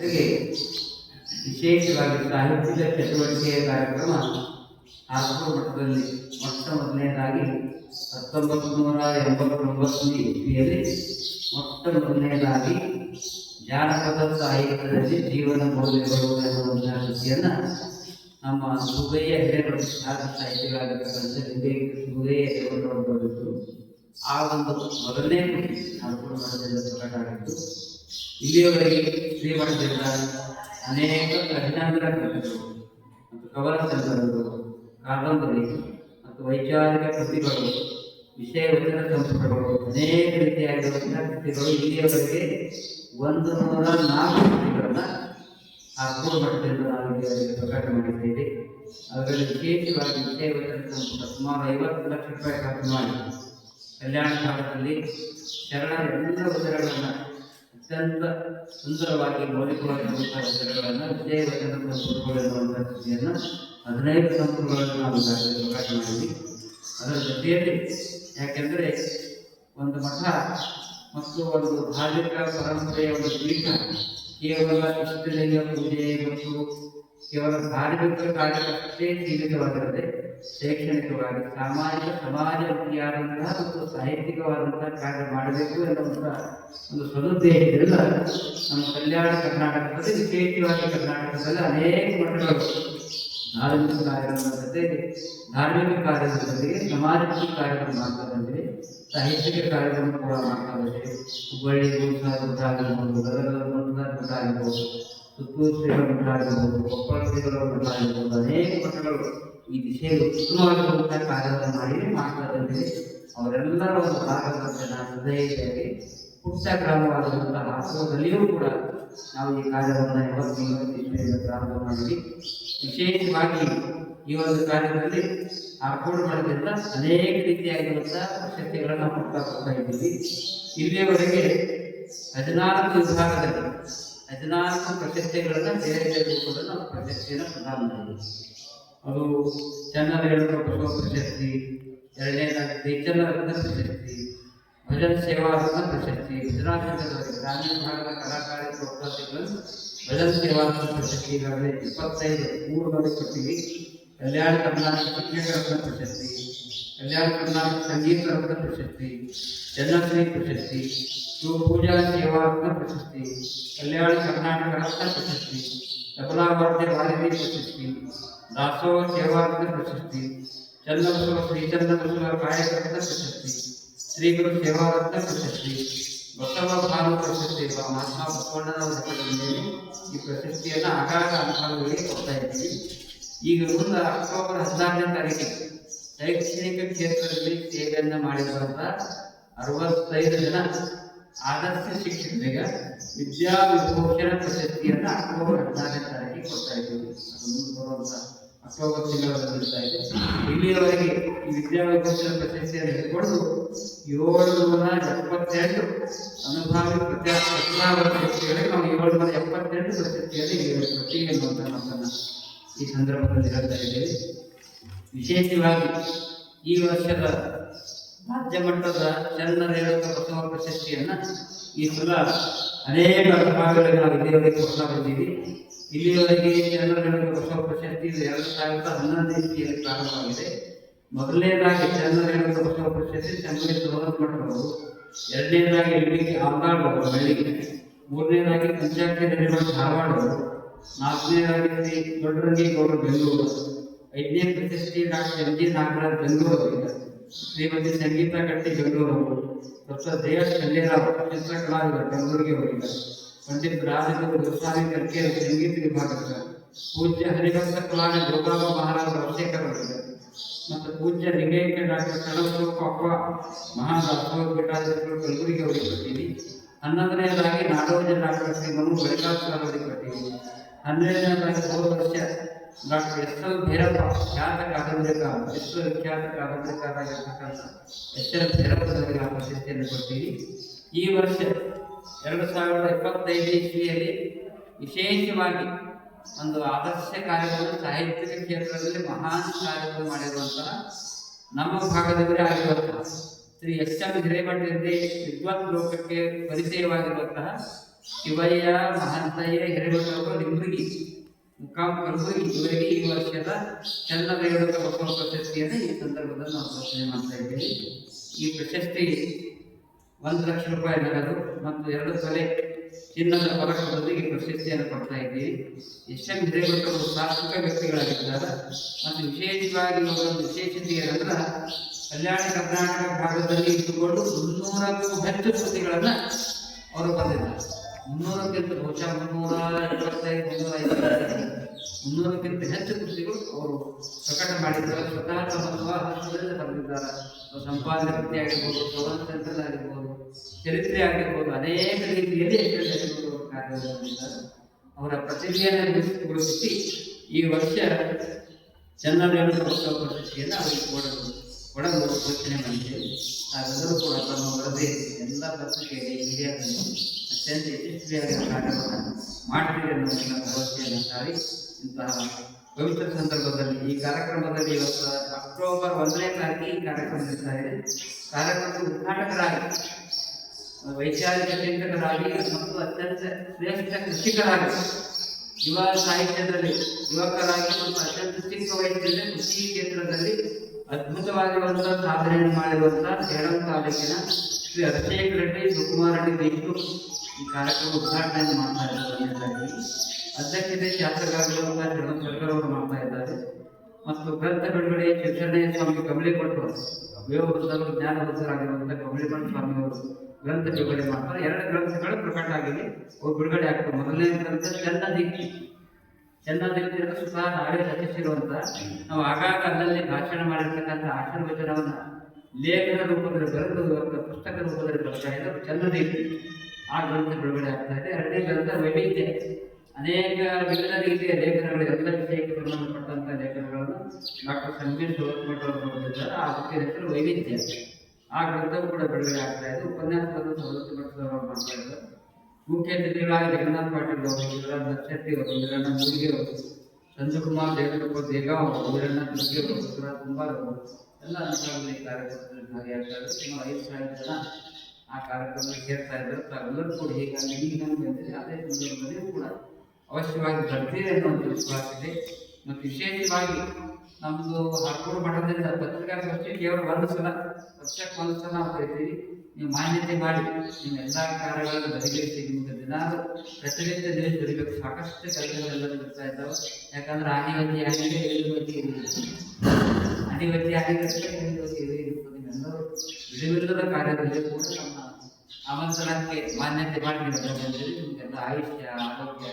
ಜೊತೆಗೆ ವಿಶೇಷವಾಗಿ ಸಾಹಿತ್ಯಿಕ ಚಟುವಟಿಕೆಯ ಕಾರ್ಯಕ್ರಮ ಆಸ್ಕೋ ಮಠದಲ್ಲಿ ಮೊಟ್ಟ ಮೊದಲನೇದಾಗಿ ಹತ್ತೊಂಬತ್ತು ನೂರ ಎಂಬತ್ತೊಂಬತ್ತನೇ ಇಸ್ವಿಯಲ್ಲಿ ಮೊಟ್ಟ ಮೊದಲನೇದಾಗಿ ಜಾನಪದ ಸಾಹಿತ್ಯದಲ್ಲಿ ಜೀವನ ಮೌಲ್ಯಗಳು ಎನ್ನುವಂತಹ ಕೃತಿಯನ್ನು ನಮ್ಮ ಸುಬಯ್ಯ ಹಿರೇಮಠ ಖ್ಯಾತ ಸಾಹಿತ್ಯಗಳಾಗಿರ್ತಕ್ಕಂಥ ಹಿಂದೆ ಸುಬಯ್ಯ ಹಿರೇಮಠವರು ಬರೆದಿದ್ದು. ಆ ಒಂದು ಮೊದಲನೇ ಕೃತಿ ಆಸ್ಕೋ ಮಠದಿಂದ ಪ್ರಕಟ ಆಗಿತ್ತು ಇಲ್ಲಿಯವರೆಗೆ ಶ್ರೀಮಠದಿಂದ ಅನೇಕ ಕಠಿಣಾಂತರ ಕೃತಿಗಳು ಮತ್ತು ಕವನ ಸಂಕಲನಗಳು ಕಾದಂಬರಿ ಮತ್ತು ವೈಚಾರಿಕ ಕೃತಿಗಳು, ವಿಷಯ ವಚನ ಸಂಪುಟಗಳು ಅನೇಕ ರೀತಿಯಾಗಿರುವಂತಹ ಕೃತಿಗಳು ಇಲ್ಲಿಯವರೆಗೆ ಒಂದು ನೂರ ನಾಲ್ಕು ಕೃತಿಗಳನ್ನು ಆ ಮಟ್ಟದಿಂದ ನಾವು ಇಲ್ಲಿಯವರೆಗೆ ಪ್ರಕಟ ಮಾಡಿದ್ದೇವೆ. ಅದರಲ್ಲಿ ವಿಶೇಷವಾಗಿ ವಿಷಯ ವಚನ ಸಂಪುಟ ಸುಮಾರು ಐವತ್ತು ಲಕ್ಷ ರೂಪಾಯಿ ಖರ್ಚು ಮಾಡಿ. ಕಲ್ಯಾಣ ಕಾಲದಲ್ಲಿ ಶರಣರ ಎಲ್ಲ ವಚನಗಳನ್ನು ಅತ್ಯಂತ ಸುಂದರವಾಗಿ ನೋಡಿಕೊಳ್ಳುವಂತಹ ವಚನಗಳನ್ನು ವಿಜಯ ವಚನ ಎನ್ನುವಂತಹ ಕೃತಿಯನ್ನು ಹದಿನೈದು ಸಂಪುಟಗಳನ್ನು ನಾವು ಪ್ರಕಾಶ ಮಾಡಿದ್ವಿ. ಅದರ ಜೊತೆಯಲ್ಲಿ ಯಾಕೆಂದರೆ ಒಂದು ಮಠ ಮತ್ತು ಒಂದು ಧಾರ್ಮಿಕ ಪರಂಪರೆಯ ಒಂದು ಪೀಠ ಕೇವಲ ಇಷ್ಟಲಿಂಗ ಪೂಜೆ ಮತ್ತು ಕೇವಲ ಧಾರ್ಮಿಕ ಕಾರ್ಯಕ್ಕಷ್ಟೇ ಸೀಮಿತವಾಗಿರದೆ ಶೈಕ್ಷಣಿಕವಾಗಿ, ಸಾಮಾಜಿಕ ಸಮಾಜಮುಖಿಯಾದಂತಹ ಮತ್ತು ಸಾಹಿತ್ಯಿಕವಾದಂತಹ ಕಾರ್ಯ ಮಾಡಬೇಕು ಎನ್ನುವಂತಹ ಒಂದು ಸದುದ್ದೇಶದಿಂದ ನಮ್ಮ ಕಲ್ಯಾಣ ಕರ್ನಾಟಕದಲ್ಲಿ, ವಿಶೇಷವಾಗಿ ಕರ್ನಾಟಕದಲ್ಲಿ ಅನೇಕ ಮಠಗಳು, ಧಾರ್ಮಿಕ ಕಾರ್ಯಗಳ ಜೊತೆಗೆ, ಧಾರ್ಮಿಕ ಕಾರ್ಯದ ಜೊತೆಗೆ ಸಮಾಜಮುಖಿ ಕಾರ್ಯಗಳು ಮಾಡ್ತಾ ಬಂದಿವೆ, ಸಾಹಿತ್ಯಿಕ ಕಾರ್ಯಕ್ರಮ ಕೂಡ ಮಾಡ್ತಾ ಬಂದಿದೆ ಹುಬ್ಬಳ್ಳಿ ಮಠ ಆಗಿರ್ಬೋದು ಆಗಿರ್ಬೋದು, ಸುತ್ತೂರು ಶ್ರೀಗಳ ಮಠ ಆಗಿರ್ಬೋದು, ಕೊಪ್ಪಳ ಶ್ರೀಗಳ ಮಠ ಆಗಿರ್ಬೋದು, ಅನೇಕ ಮಠಗಳು. ಈ ದಿಶೆಯಲ್ಲಿ ಉತ್ತಮವಾಗಿರುವಂತಹ ಕಾರ್ಯವನ್ನು ಮಾಡಿದರೆ ಮಾತ್ರ ಬಂದಿವೆ ಅವರೆಲ್ಲರ ಒಂದು ಭಾಗದಂತೆ ನಾನು ಹೃದಯದಲ್ಲಿ ಪುಟ್ಟ ಗ್ರಾಮವಾದಂತಹ ಹಾಸನದಲ್ಲಿಯೂ ಕೂಡ ನಾವು ಈ ಕಾರ್ಯವನ್ನು ಯಾವತ್ತೂ ಪ್ರಾರಂಭ ಮಾಡಿದ್ವಿ. ವಿಶೇಷವಾಗಿ ಈ ಒಂದು ಕಾರ್ಯದಲ್ಲಿ ಆರ್ಕೋಡ್ ಮಾಡೋದ್ರಿಂದ ಅನೇಕ ರೀತಿಯಾಗಿರುವಂತಹ ಪ್ರಶಸ್ತಿಗಳನ್ನು ನಾವು ಕೊಡ್ತಾ ಹೋಗ್ತಾ ಇದ್ದೀವಿ. ಇಲ್ಲಿಯವರೆಗೆ ಹದಿನಾಲ್ಕು ವಿಭಾಗದಲ್ಲಿ ಹದಿನಾಲ್ಕು ಪ್ರಶಸ್ತಿಗಳನ್ನು ಬೇರೆ ಬೇರೆ ನಾವು ಪ್ರಶಸ್ತಿಯನ್ನು ಪ್ರದಾನ ಮಾಡಿದ್ದೀವಿ. ಅದು ಹೇಳುವ ಬಸವ ಪ್ರಶಸ್ತಿ ಎರಡನೇದಾಗಿ ದೇಚನ್ನ ರತ್ನ ಪ್ರಶಸ್ತಿ, ಭಜನ್ ಸೇವಾ ರತ್ನ ಪ್ರಶಸ್ತಿ ಗುಜರಾತ್ನವರಿಗೆ ಗ್ರಾಮೀಣ ಭಾಗದ ಕಲಾಕಾರಿ ಪ್ರೋತ್ಸಾಹಗಳನ್ನು ಭಜನ್ ಸೇವಾ ರತ್ನ ಪ್ರಶಸ್ತಿ, ಈಗಾಗಲೇ ಇಪ್ಪತ್ತೈದು ಮೂರು ಬಾರಿ ಕೊಟ್ಟಿವಿ. ಕಲ್ಯಾಣ ಕರ್ನಾಟಕ ಶಿಕ್ಷಕ ರತ್ನ ಪ್ರಶಸ್ತಿ, ಕಲ್ಯಾಣ ಕರ್ನಾಟಕ ಸಂಗೀತ ರತ್ನ ಪ್ರಶಸ್ತಿ ಚನ್ನಶ್ರೀ ಪ್ರಶಸ್ತಿ, ಶಿವಪೂಜಾ ಸೇವಾ ರತ್ನ ಪ್ರಶಸ್ತಿ, ಕಲ್ಯಾಣ ಕರ್ನಾಟಕ ರತ್ನ ಪ್ರಶಸ್ತಿ ತಬಲಾವಾದ್ಯ ಮಾಲಿನಿ ಪ್ರಶಸ್ತಿ ದಾಸೋಹ ಸೇವಾನಂದ ಪ್ರಶಸ್ತಿ ಚಂದ್ರಸುರ ಶ್ರೀಚಂದ್ರಸುರ ಕಾಯಕರತ್ನ ಪ್ರಶಸ್ತಿ ಶ್ರೀ ಗುರು ಪ್ರಶಸ್ತಿ ಬಸವ ಭಾನು ಪ್ರಶಸ್ತಿ ಮಹಾತ್ಮ ಬಸವಣ್ಣನವರ ಮಠದಲ್ಲಿ ಈ ಪ್ರಶಸ್ತಿಯನ್ನು ಆಗಾಗ ಅನುಭವಗಳಿಗೆ ಕೊಡ್ತಾ ಇದ್ದೀವಿ ಈಗ ಮುಂದೆ ಅಕ್ಟೋಬರ್ ಹದಿನಾರನೇ ತಾರೀಕಿಗೆ ಶೈಕ್ಷಣಿಕ ಕ್ಷೇತ್ರದಲ್ಲಿ ಸೇವೆಯನ್ನು ಮಾಡಿರುವಂಥ ಅರವತ್ತೈದು ಜನ ಆದರ್ಶ ಶಿಕ್ಷಕರಿಗೆ ವಿದ್ಯಾ ವಿಭೂಷಣ ಪ್ರಶಸ್ತಿಯನ್ನು ಅಕ್ಟೋಬರ್ ಹದಿನಾರನೇ ತಾರೀಕಿಗೆ ಕೊಡ್ತಾ ಇದ್ದೀವಿ ಅದು ಅಕ್ಟೋಬರ್ ಇಲ್ಲಿಯವರೆಗೆ ಈ ವಿದ್ಯಾ ವಿಭೂಷಣ ಪ್ರಶಸ್ತಿಯನ್ನು ಹಿಡ್ಕೊಂಡು ಏಳುನೂರ ಎಪ್ಪತ್ತೆಂಟು ಅನುಭಾವಿ ಪ್ರತ್ಯಾ ಪ್ರತಿಭಾವಂತ ವ್ಯಕ್ತಿಗಳಿಗೆ ನಾವು ಏಳುನೂರ ಎಪ್ಪತ್ತೆಂಟು ಪ್ರಶಸ್ತಿಯಲ್ಲಿ ಇಲ್ಲಿಯವರೆಗೆ ಎನ್ನುವಂಥ ಮಾತನ್ನು ಈ ಸಂದರ್ಭದಲ್ಲಿ ಹೇಳ್ತಾ ಇದ್ದೇವೆ. ವಿಶೇಷವಾಗಿ ಈ ವರ್ಷದ ರಾಜ್ಯ ಮಟ್ಟದ ಚಂದ್ರ ಪ್ರಥಮ ಪ್ರಶಸ್ತಿಯನ್ನ ಈ ಸಲ ಅನೇಕ ವಿಭಾಗಗಳಿಗೆ ನಾವು ಇಲ್ಲಿಯವರೆಗೆ ಕೊಡ್ತಾ ಬಂದೀವಿ ಇಲ್ಲಿಯವರೆಗೆ ಚಂದ್ರ ರೇಣುಕ ಬಸವ ಪ್ರಶಸ್ತಿ ಎರಡು ಸಾವಿರದ ಹನ್ನೊಂದನೇ ಇಸ್ವಿಯಲ್ಲಿ ಪ್ರಾರಂಭವಾಗಿದೆ. ಮೊದಲನೇದಾಗಿ ಚಂದ್ರ ರೇಣುಕ ಬಸವ ಪ್ರಶಸ್ತಿ ಸೋಮನಾಥ ಮಠರವರು ಎರಡನೇದಾಗಿ ಇಲ್ಲಿಗೆ ಬಿ ಬೆಳಿಗ್ಗೆ, ಮೂರನೇದಾಗಿ ಪಂಚಾಯತಿ ನಿರ್ಮಾಣ ಧಾರವಾಡ ಅವರು ನಾಲ್ಕನೇದಾಗಿ ದೊಡ್ಡರಂಗೇಗೌಡರು ಬೆಂಗಳೂರು, ಐದನೇ ಪ್ರಶಸ್ತಿ doctor M G Nagaraj Bengaluru Shrimati Sangeeta Katti Bengaluru ಅವರು ಡಾಕ್ಟರ್ ಜಯ ಶಲ್ಯರಾವ್ ಚಿತ್ರಕಲಾವಿದರು ಬೆಂಗಳೂರಿಗೆ ಹೋಗಿದ್ದಾರೆ ಪಂಡಿತ್ ರಾಜೇಂದ್ರ ಗುರುಸ್ವಾಮಿ ಕರ್ಕೇರಿ ಸಂಗೀತ ವಿಭಾಗದ ಪೂಜ್ಯ ಹರಿಭಕ್ತ ಕಲಾನ ಗೋಪಾಲ ಮಹಾರಾಜ ಅಭಿಷೇಕರ್ ಅವರಿದ್ದಾರೆ ಮತ್ತು ಪೂಜ್ಯ ಲಿಂಗೈಕ್ಯ ಡಾಕ್ಟರ್ ಕಳಸೋಪ ಅಪ್ಪ ಮಹಾದಾಸೋಹ ಪೀಠಾಧಿಪತಿಗಳು ಕಲಬುರಗಿ ಅವರಿಗೆ ಕೊಟ್ಟಿವಿ ಹನ್ನೊಂದನೆಯದಾಗಿ ನಾಡೋಜ ಡಾಕ್ಟರ್ ಶ್ರೀ ಮನು ಬಳಿಕಾಸ್ವಾಮಿ ಅವರಿಗೆ ಕೊಟ್ಟಿವಿ ಹನ್ನೆರಡನೇದಾಗಿ ಹೋದ ವರ್ಷ ಡಾಕ್ಟರ್ ಎಸ್ ಎಲ್ ಭೈರಪ್ಪ ಖ್ಯಾತ ಕಾದಂಬರಿಕಾರ ವಿಶ್ವವಿಖ್ಯಾತ ಕಾದಂಬರಿಕಾರರಾಗಿರ್ತಕ್ಕಂಥ ಎಸ್ ಎಲ್ ಭೈರಪ್ಪನವರಿಗೆ ಪ್ರಶಸ್ತಿಯನ್ನು ಕೊಡ್ತೀವಿ. ಈ ವರ್ಷ ಎರಡು ಸಾವಿರದ ಇಪ್ಪತ್ತೈದು ಇಸ್ವಿಯಲ್ಲಿ ವಿಶೇಷವಾಗಿ ಒಂದು ಆದರ್ಶ ಕಾರ್ಯವನ್ನು ಸಾಹಿತ್ಯಿಕ ಕ್ಷೇತ್ರದಲ್ಲಿ ಮಹಾನ್ ಕಾರ್ಯವನ್ನು ಮಾಡಿರುವಂತಹ ನಮ್ಮ ಭಾಗದವರೇ ಆಗಿರುವಂತಹ ಶ್ರೀ ಎಸ್ ಎಂ ಹಿರೇಮಠ ಎಂದೇ ವಿದ್ವತ್ ಲೋಕಕ್ಕೆ ಪರಿಚಯವಾಗಿರುವಂತಹ ಶಿವಯ್ಯ, ಮಹಂತಯ್ಯ ಹಿರೇಮಠವರು ಕಲಬುರಗಿ ಇವರಿಗೆ ಈ ವರ್ಷದ ಚಂದ ಮಕ್ಕಳ ಪ್ರಶಸ್ತಿಯನ್ನು ಈ ಸಂದರ್ಭದಲ್ಲಿ ನಾವು ಘೋಷಣೆ ಮಾಡ್ತಾ ಇದ್ದೀವಿ. ಈ ಪ್ರಶಸ್ತಿ ಒಂದು ಲಕ್ಷ ರೂಪಾಯಿ ನಗದು ಮತ್ತು ಎರಡು ತಲೆ ಚಿನ್ನದ ಪದಕದೊಂದಿಗೆ ಪ್ರಶಸ್ತಿಯನ್ನು ಕೊಡ್ತಾ ಇದ್ದೀವಿ. ಎಸ್ ಎಂ ಹಿರೇಮಠವರು ಸಾತ್ವಿಕ ವ್ಯಕ್ತಿಗಳಾಗಿದ್ದಾರೆ. ಮತ್ತು ವಿಶೇಷವಾಗಿ ಒಂದು ವಿಶೇಷತೆ ಏನಂದ್ರೆ, ಕಲ್ಯಾಣ ಕರ್ನಾಟಕ ಭಾಗದಲ್ಲಿ ಇಟ್ಟುಕೊಂಡು ಮುನ್ನೂರಕ್ಕೂ ಹೆಚ್ಚು ಕೃತಿಗಳನ್ನು ಅವರು ಬಂದಿದ್ದಾರೆ. ಮುನ್ನೂರಕ್ಕಿಂತ ಬಹುಶಃ ಮುನ್ನೂರ ಇಪ್ಪತ್ತೈದು ಮುನ್ನೂರ ಐವತ್ತೈದು ಮುನ್ನೂರಕ್ಕಿಂತ ಹೆಚ್ಚು ಕೃಷಿಗಳು ಅವರು ಪ್ರಕಟ ಮಾಡಿದ್ದಾರೆ. ಸ್ವತಃ ತಮ್ಮ ಹಸ್ತದಿಂದ ಬರೆದಿದ್ದಾರೆ ಸಂಪಾದನೆ ಕೃತಿ ಆಗಿರ್ಬೋದು ಪ್ರಬಂಧ ಆಗಿರ್ಬೋದು, ಚರಿತ್ರೆ ಆಗಿರ್ಬೋದು, ಅನೇಕ ರೀತಿಯಲ್ಲಿ ಅವರು ಪ್ರತಿಭೆಯನ್ನು ಗುರುತಿಸಿ- ಈ ವರ್ಷ ಚನ್ನರೇಣು ಪ್ರಶಸ್ತಿಯನ್ನು ಅವರಿಗೆ ಕೊಡಲು ಕೊಡಲು ಘೋಷಣೆ ಮಾಡಿದ್ದೇವೆ. ಕೂಡ ತಮ್ಮ ವರದಿ, ಎಲ್ಲ ಪತ್ರಿಕೆಯಲ್ಲಿ ಹಿರಿಯರನ್ನು ಅತ್ಯಂತ ಯಶಸ್ವಿಯಾಗಿ ಕಾರ್ಯವನ್ನು ಮಾಡ್ತೀರಿ ಅನ್ನೋ ಭರವಸೆಯನ್ನು ಸಾರಿ ಇಂತಹ ಪವಿತ್ರ ಸಂದರ್ಭದಲ್ಲಿ ಈ ಕಾರ್ಯಕ್ರಮದಲ್ಲಿ ಇವತ್ತು ಅಕ್ಟೋಬರ್ ಒಂದನೇ ತಾರೀಕಿಗೆ ಈ ಕಾರ್ಯಕ್ರಮ ಕಾರ್ಯಕ್ರಮದ ಉದ್ಘಾಟಕರಾಗಿ, ವೈಚಾರಿಕ ಚಿಂತಕರಾಗಿ, ಮತ್ತು ಅತ್ಯಂತ ಶ್ರೇಷ್ಠ ಕೃಷಿಕರಾಗಿ, ಯುವ ಸಾಹಿತ್ಯದಲ್ಲಿ, ಯುವಕರಾಗಿ, ಮತ್ತು ಅತ್ಯಂತ ಚಿಕ್ಕ ವಯಸ್ಸಿನಲ್ಲಿ ಕೃಷಿ ಕ್ಷೇತ್ರದಲ್ಲಿ ಅದ್ಭುತವಾಗಿರುವಂತಹ ಸಾಧನೆಯನ್ನು ಮಾಡಿರುವಂತಹ ಸೇಡಂ ತಾಲೂಕಿನ ಶ್ರೀ ಅಭಿಷೇಕ್ ರೆಡ್ಡಿ ಸುಕುಮಾರ್ ರೆಡ್ಡಿ ಈ ಕಾರ್ಯಕ್ರಮ ಉದ್ಘಾಟನೆಯನ್ನು ಮಾಡ್ತಾ ಇದ್ದಾರೆ. ಅಧ್ಯಕ್ಷತೆ ಶಾಸಕರಾಗಿರುವಂತಹ ಶರಣ ಸರ್ಕರ್ ಅವರು ಮಾಡ್ತಾ ಇದ್ದಾರೆ. ಮತ್ತು ಗ್ರಂಥ ಬಿಡುಗಡೆ ಶಿಕ್ಷಣೀಯ ಸ್ವಾಮಿ ಕಮಲಿ ಕೊಟ್ಟು ವೇವೃದ್ಧರು ಜ್ಞಾನವೃದ್ಧರಾಗಿರುವಂತಹ ಕಮಲಿಮಠ ಸ್ವಾಮಿ ಅವರು ಗ್ರಂಥ ಬಿಡುಗಡೆ ಮಾಡ್ತಾರೆ. ಎರಡು ಗ್ರಂಥಗಳು ಪ್ರಕಟ ಆಗಿದೆ ಅವು ಬಿಡುಗಡೆ ಆಗ್ತವೆ. ಮೊದಲನೇ ಗ್ರಂಥ ಚಂದ ದೀಪ್ತಿ ಚಂದ ದೀಪ್ತಿ ಸ್ವತಃ ನಾವೇ ರಚಿಸಿರುವಂತಹ ನಾವು ಆಗಾಗ ಅಲ್ಲಲ್ಲಿ ಭಾಷಣ ಮಾಡಿರ್ತಕ್ಕಂಥ ಆಶೀರ್ವಚನವನ್ನ ಲೇಖನ ರೂಪದಲ್ಲಿ ಬರೆದು ಪುಸ್ತಕ ರೂಪದಲ್ಲಿ ಬರ್ತಾ ಇದ್ದಾರೆ ಚಂದ ದೀಪ್ತಿ ಆ ಗ್ರಂಥ ಬಿಡುಗಡೆ ಆಗ್ತಾ ಇದೆ. ಎರಡನೇ ಗ್ರಂಥ ವೈವಿಧ್ಯ. ಅನೇಕ ವಿವಿಧ ರೀತಿಯ ಲೇಖನಗಳು ಎಲ್ಲ ವಿಷಯಕ್ಕೆ ಸಂಬಂಧಪಟ್ಟಂತ ಲೇಖನಗಳನ್ನು ಡಾಕ್ಟರ್ ಸಂಗೀತ್ ಶಿವಕುಮಾರ್ ಅವರು ಬರೆದಿದ್ದಾರೆ. ಆ ಬುಕ್ಕಿನ ಹೆಸರು ವೈವಿಧ್ಯ. ಆ ಗ್ರಂಥವು ಕೂಡ ಬಿಡುಗಡೆ ಆಗ್ತಾ ಇದೆ. ಉಪನ್ಯಾಸವನ್ನು ಸವಲತ್ತು ಭಟ್ರವರು ಮಾಡ್ತಾ ಇದ್ದಾರೆ. ಮುಖ್ಯ ಅತಿಥಿಗಳಾಗಿ ಜಗನ್ನಾಥ್ ಪಾಟೀಲ್ ಅವರು ವೀರಣ್ಣ ನಕ್ಷತ್ರಿ ಅವರು ವೀರಣ್ಣ ಮೂಡಿಗೆ ಅವರು, ಸಂಜುಕುಮಾರ್ ದೇವೇಂದ್ರಪ್ಪ ದೇಗಾವ್ ಅವರು, ವೀರಣ್ಣ ತುರ್ಗಿ ಅವರು ಬಸವರಾಜ್ ಕುಂಬಾರ್ ಅವರು, ಎಲ್ಲ ಅಂಶಗಳಲ್ಲಿ ಕಾರ್ಯಕ್ರಮದಲ್ಲಿ ಭಾಗಿಯಾಗ್ತಾರೆ. ಸುಮಾರು ಐದು ಸಾವಿರ ಜನ ಆ ಕಾರ್ಯಕ್ರಮಕ್ಕೆ ಸೇರ್ತಾ ಇದ್ದಾರೆ. ತಾವೆಲ್ಲರೂ ಕೂಡ ಹೀಗಾಗಿ ಈಗ ಅದೇ ಸಂದರ್ಭದಲ್ಲಿ ಕೂಡ ಅವಶ್ಯವಾಗಿ ಬರ್ತೀರಿ ಅನ್ನೋ ಒಂದು ವಿಶ್ವಾಸ ಇದೆ ಮತ್ತು ವಿಶೇಷವಾಗಿ ನಮ್ಮದು ಹಾಕೂರು ಮಠದಿಂದ ಪತ್ರಿಕಾಗೋಷ್ಠಿ ಕೇವಲ ಒಂದು ಸಲ, ವರ್ಷಕ್ಕೆ ಒಂದು ಸಲ ನಾವು ಕರಿತೀವಿ ನೀವು ಮಾನ್ಯತೆ ಮಾಡಿ, ನಿಮ್ಮ ಎಲ್ಲ ಕಾರ್ಯಗಳನ್ನು ಬದಿಗಿರಿಸಿ ನಿಮ್ಮ ದಿನಾಲು ಪ್ರತಿನಿತ್ಯ ದಿನ ಬರೀಬೇಕು ಸಾಕಷ್ಟು ಕೆಲಸಗಳೆಲ್ಲ ಬರ್ತಾ ಇದ್ದಾವೆ. ಯಾಕಂದ್ರೆ ಅನಿವತಿ ಆಗಿದೆ ಅನಿವತಿ ಅನಿವತಿ ಆಗಿದೆ ಇಳಿವತಿ ಇರುತ್ತದೆ. ವಿಧವಿಲ್ಲದ ಕಾರ್ಯದಲ್ಲಿ ಕೂಡ ನಮ್ಮ ಆಮಂತ್ರಣಕ್ಕೆ ಮಾನ್ಯತೆ ಮಾಡಿದ್ದೀನಿ ಆಯುಷ್ಯ ಆರೋಗ್ಯ